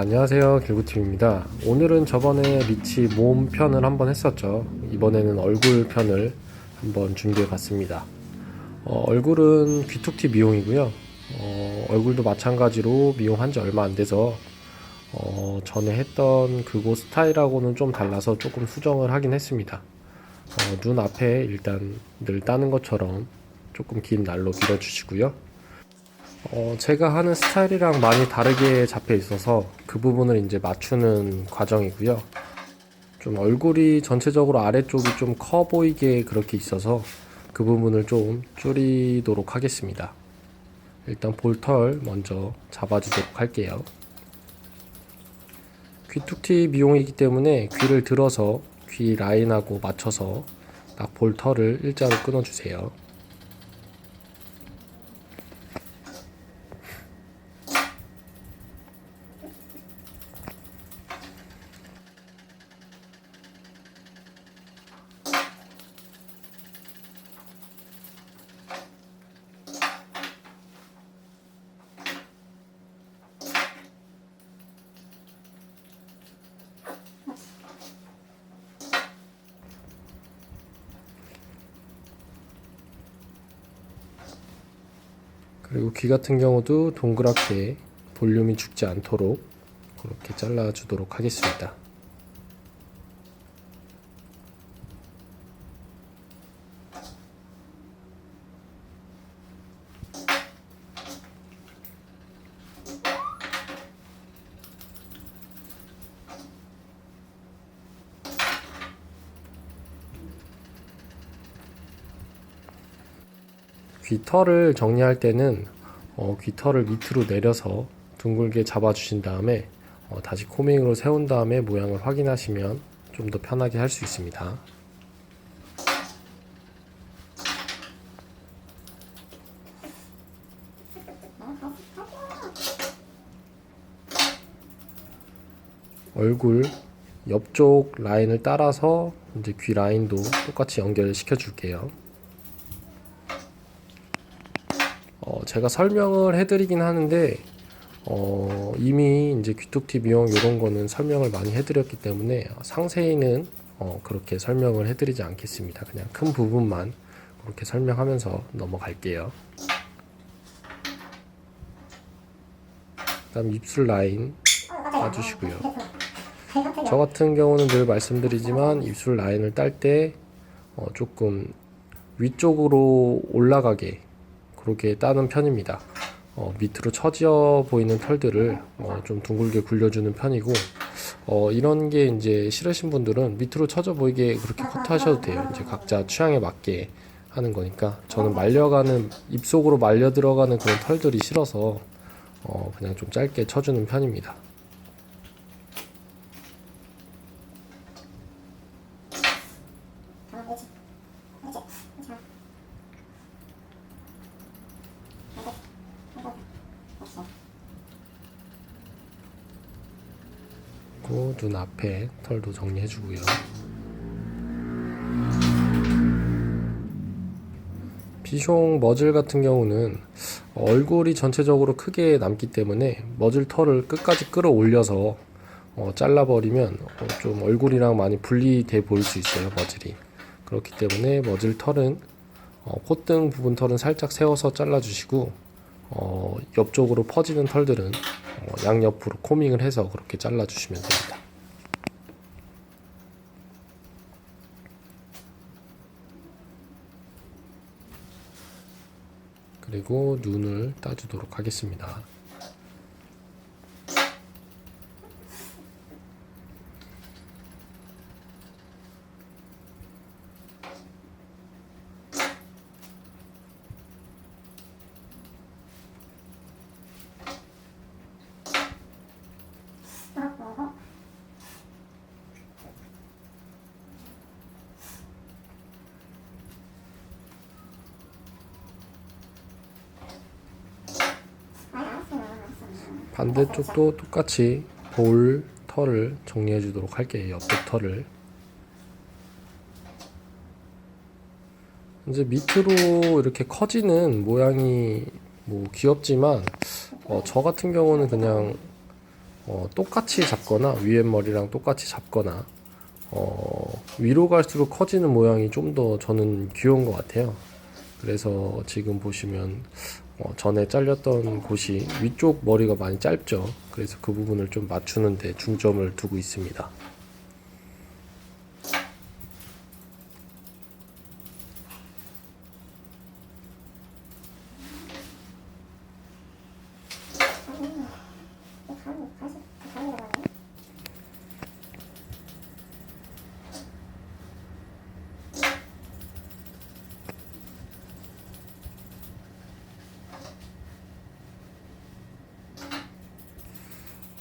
안녕하세요. 길구팀입니다. 오늘은 저번에 리치 몸 편을 한번 했었죠. 이번에는 얼굴 편을 한번 준비해 봤습니다. 어, 얼굴은 귀툭티 미용이고요. 어, 얼굴도 마찬가지로 미용한 지 얼마 안 돼서 어, 전에 했던 그곳 스타일하고는 좀 달라서 조금 수정을 하긴 했습니다. 어, 눈 앞에 일단 늘 따는 것처럼 조금 긴 날로 밀어주시고요 어, 제가 하는 스타일이랑 많이 다르게 잡혀 있어서 그 부분을 이제 맞추는 과정이고요. 좀 얼굴이 전체적으로 아래쪽이 좀 커 보이게 그렇게 있어서 그 부분을 좀 줄이도록 하겠습니다. 일단 볼털 먼저 잡아주도록 할게요. 귀툭티 미용이기 때문에 귀를 들어서 귀 라인하고 맞춰서 딱 볼털을 일자로 끊어주세요. 그리고 귀 같은 경우도 동그랗게 볼륨이 죽지 않도록 그렇게 잘라 주도록 하겠습니다. 귀 털을 정리할 때는 어, 귀털을 밑으로 내려서 둥글게 잡아주신 다음에 어, 다시 코밍으로 세운 다음에 모양을 확인하시면 좀 더 편하게 할 수 있습니다. 얼굴 옆쪽 라인을 따라서 이제 귀 라인도 똑같이 연결시켜 줄게요. 어, 제가 설명을 해드리긴 하는데 어, 이미 이제 귀툭티 미용 이런 거는 설명을 많이 해드렸기 때문에 상세히는 어, 그렇게 설명을 해드리지 않겠습니다. 그냥 큰 부분만 그렇게 설명하면서 넘어갈게요. 그다음 입술 라인 봐주시고요. 저 같은 경우는 늘 말씀드리지만 입술 라인을 딸때 어, 조금 위쪽으로 올라가게 그렇게 따는 편입니다. 어, 밑으로 처져 보이는 털들을 어, 좀 둥글게 굴려주는 편이고 어, 이런 게 이제 싫으신 분들은 밑으로 처져 보이게 그렇게 커트하셔도 돼요. 이제 각자 취향에 맞게 하는 거니까 저는 말려가는 입속으로 말려 들어가는 그런 털들이 싫어서 어, 그냥 좀 짧게 쳐주는 편입니다. 그리고 눈 앞에 털도 정리해주고요. 비숑 머즐 같은 경우는 얼굴이 전체적으로 크게 남기 때문에 머즐 털을 끝까지 끌어올려서 어, 잘라버리면 어, 좀 얼굴이랑 많이 분리돼 보일 수 있어요 머즐이 그렇기 때문에 머즐 털은 어, 콧등 부분 털은 살짝 세워서 잘라주시고 어, 옆쪽으로 퍼지는 털들은 어, 양옆으로 코밍을 해서 그렇게 잘라주시면 됩니다. 그리고 눈을 따주도록 하겠습니다. 반대쪽도 똑같이 볼 털을 정리해 주도록 할게요. 옆쪽 털을. 이제 밑으로 이렇게 커지는 모양이 뭐 귀엽지만 어, 저 같은 경우는 그냥 어, 똑같이 잡거나 위에 머리랑 똑같이 잡거나 어, 위로 갈수록 커지는 모양이 좀 더 저는 귀여운 것 같아요. 그래서 지금 보시면 어, 전에 잘렸던 곳이 위쪽 머리가 많이 짧죠. 그래서 그 부분을 좀 맞추는데 중점을 두고 있습니다.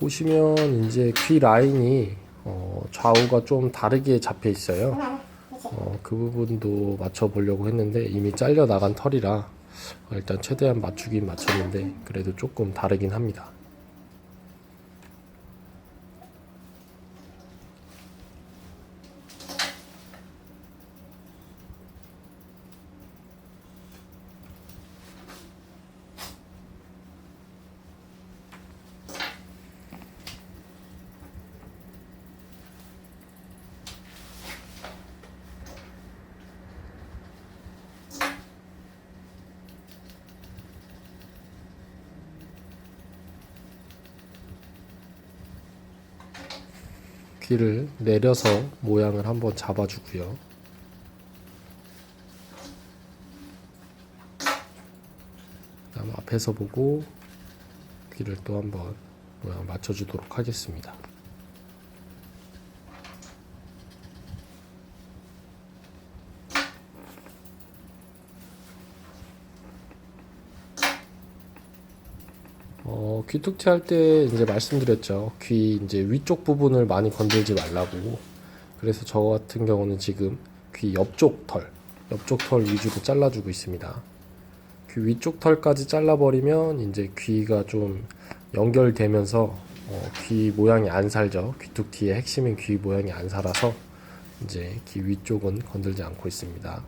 보시면 이제 귀 라인이 어, 좌우가 좀 다르게 잡혀 있어요. 어, 그 부분도 맞춰 보려고 했는데 이미 잘려 나간 털이라 어, 일단 최대한 맞추긴 맞췄는데 그래도 조금 다르긴 합니다. 귀를 내려서 모양을 한번 잡아주고요. 앞에서 보고 귀를 또 한번 모양 맞춰주도록 하겠습니다. 어, 귀툭튀 할때 이제 말씀드렸죠. 귀 이제 위쪽 부분을 많이 건들지 말라고. 그래서 저 같은 경우는 지금 귀 옆쪽 털, 옆쪽 털 위주로 잘라주고 있습니다. 귀 위쪽 털까지 잘라버리면 이제 귀가 좀 연결되면서 어, 귀 모양이 안 살죠. 귀툭튀의 핵심인 귀 모양이 안 살아서 이제 귀 위쪽은 건들지 않고 있습니다.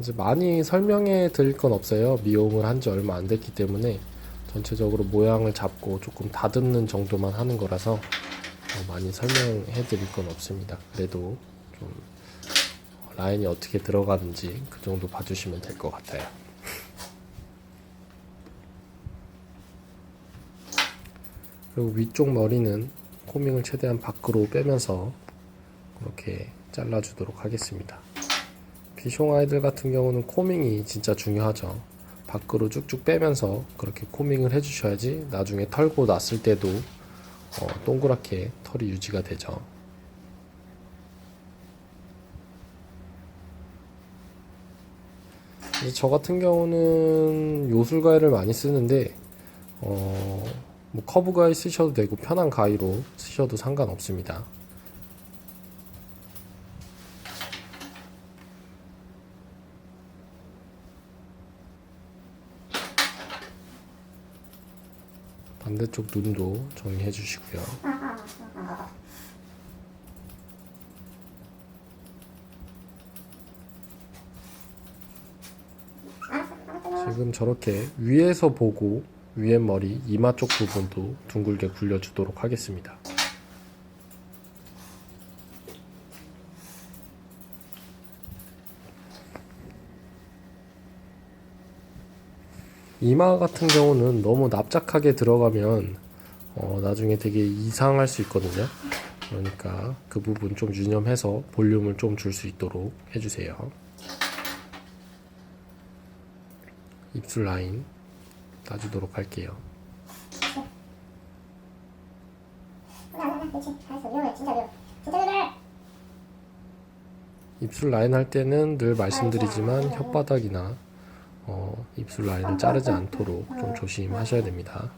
이제 많이 설명해 드릴 건 없어요. 미용을 한 지 얼마 안 됐기 때문에 전체적으로 모양을 잡고 조금 다듬는 정도만 하는 거라서 어, 많이 설명해 드릴 건 없습니다. 그래도 좀 라인이 어떻게 들어가는지 그 정도 봐주시면 될 것 같아요. 그리고 위쪽 머리는 코밍을 최대한 밖으로 빼면서 그렇게 잘라주도록 하겠습니다. 비숑 아이들 같은 경우는 코밍이 진짜 중요하죠. 밖으로 쭉쭉 빼면서 그렇게 코밍을 해주셔야지 나중에 털고 났을 때도 어, 동그랗게 털이 유지가 되죠. 저 같은 경우는 요술 가위를 많이 쓰는데 어, 뭐 커브 가위 쓰셔도 되고 편한 가위로 쓰셔도 상관없습니다. 반대쪽 눈도 정리해 주시고요. 지금 저렇게 위에서 보고 위에 머리 이마 쪽 부분도 둥글게 굴려주도록 하겠습니다. 이마 같은 경우는 너무 납작하게 들어가면 어, 나중에 되게 이상할 수 있거든요. 그러니까 그 부분 좀 유념해서 볼륨을 좀 줄 수 있도록 해주세요. 입술 라인 따주도록 할게요. 입술 라인 할 때는 늘 말씀드리지만 혓바닥이나 어, 입술 라인을 자르지 않도록 좀 조심하셔야 됩니다.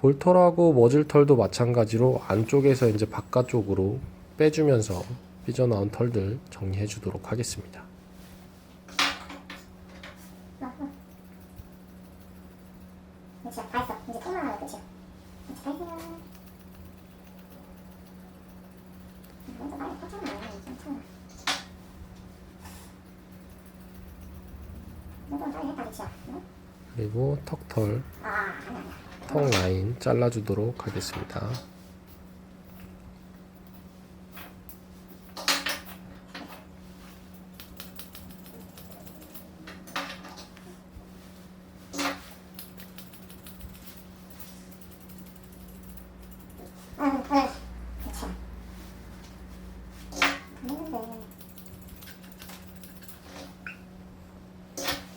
볼털하고 머질털도 마찬가지로 안쪽에서 이제 바깥쪽으로 빼주면서 삐져나온 털들 정리해 주도록 하겠습니다. 그렇지. 잘했어. 이제 턱만 하면 끝이야. 그렇지. 잘했어. 좀 빨리 컸잖아. 괜찮아. 이건 빨리 했다, 그치야? 응? 그리고 턱털, 아, 아니야, 아니야. 턱 라인 잘라주도록 하겠습니다.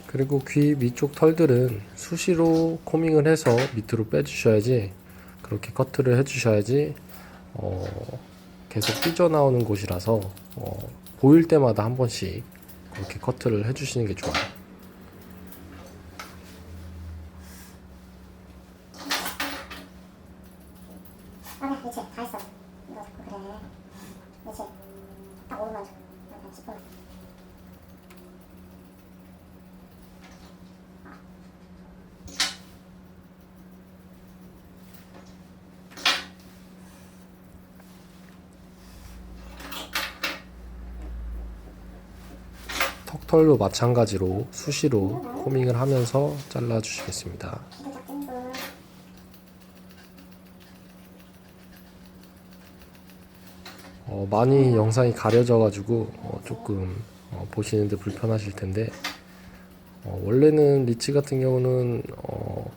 그리고 귀 밑쪽 털들은 수시로 코밍을 해서 밑으로 빼주셔야지 그렇게 커트를 해주셔야지 어, 계속 삐져나오는 곳이라서 어, 보일 때마다 한 번씩 그렇게 커트를 해주시는 게 좋아요. 아니야, 그치. 다 했어. 이거 자꾸 그래. 그치. 딱 5분만 줘. 약간 10분만. 턱 털도 마찬가지로 수시로 코밍을 하면서 잘라주시겠습니다. 어, 많이 영상이 가려져가지고 어, 조금 어, 보시는데 불편하실 텐데 어, 원래는 리치 같은 경우는 어,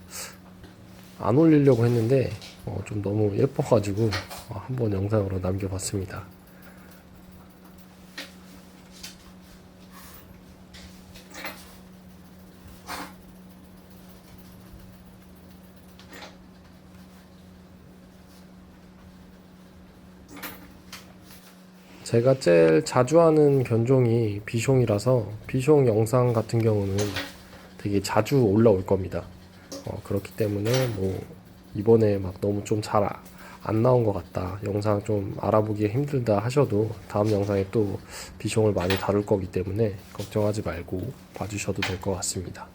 안 올리려고 했는데 어, 좀 너무 예뻐가지고 어, 한번 영상으로 남겨봤습니다. 제가 제일 자주 하는 견종이 비숑이라서 비숑 영상 같은 경우는 되게 자주 올라올 겁니다. 어, 그렇기 때문에 뭐 이번에 막 너무 좀 잘 안 나온 것 같다. 영상 좀 알아보기 힘들다 하셔도 다음 영상에 또 비숑을 많이 다룰 거기 때문에 걱정하지 말고 봐주셔도 될 것 같습니다.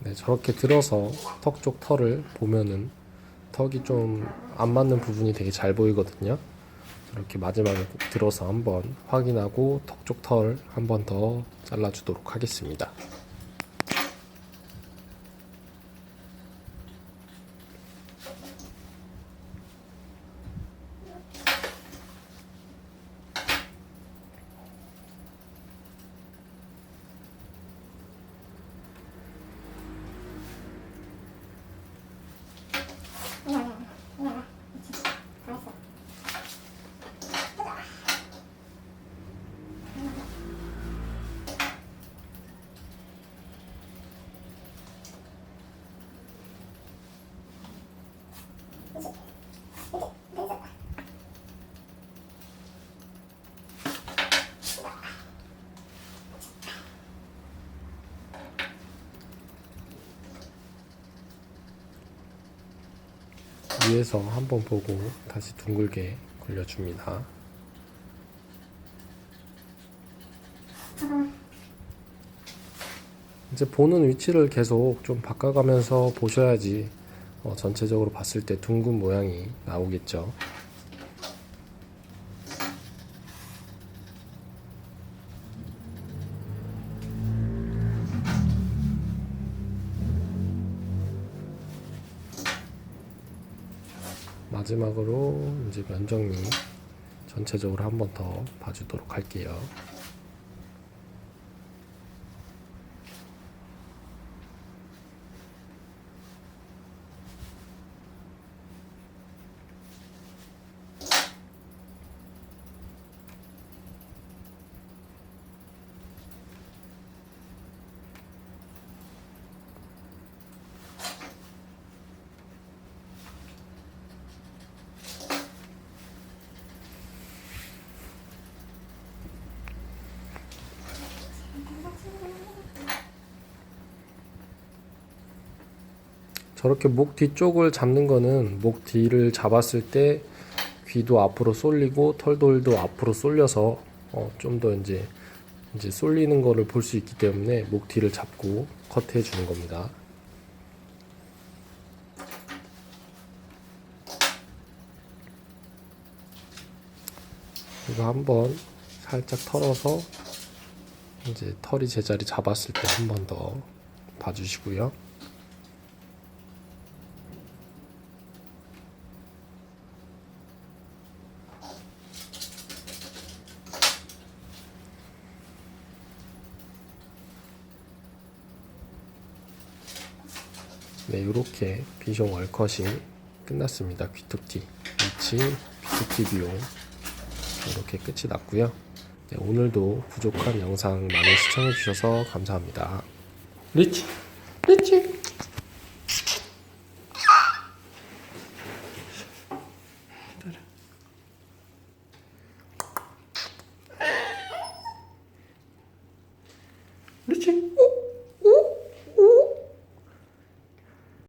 네, 저렇게 들어서 턱 쪽 털을 보면은 턱이 좀 안 맞는 부분이 되게 잘 보이거든요. 이렇게 마지막에 꼭 들어서 한번 확인하고 턱 쪽 털 한 번 더 잘라주도록 하겠습니다. 아니야, 아니야, 아니야. 아니야. 그치. 다 했어. 그치. 그치. 됐어. 위에서 한번 보고 다시 둥글게 굴려줍니다. 이제 보는 위치를 계속 좀 바꿔가면서 보셔야지 어, 전체적으로 봤을 때 둥근 모양이 나오겠죠. 마지막으로 이제 면정리 전체적으로 한 번 더 봐주도록 할게요. 저렇게 목 뒤쪽을 잡는 거는 목 뒤를 잡았을 때 귀도 앞으로 쏠리고 털돌도 앞으로 쏠려서 어, 좀 더 이제 이제 쏠리는 거를 볼 수 있기 때문에 목 뒤를 잡고 커트해 주는 겁니다. 이거 한번 살짝 털어서 이제 털이 제자리 잡았을 때 한 번 더 봐주시고요. 네, 이렇게 비숑 월컷이 끝났습니다. 귀툭티 위치, 귀툭티 비용 이렇게 끝이 났고요. 네, 오늘도 부족한 영상 많이 시청해 주셔서 감사합니다. 리치.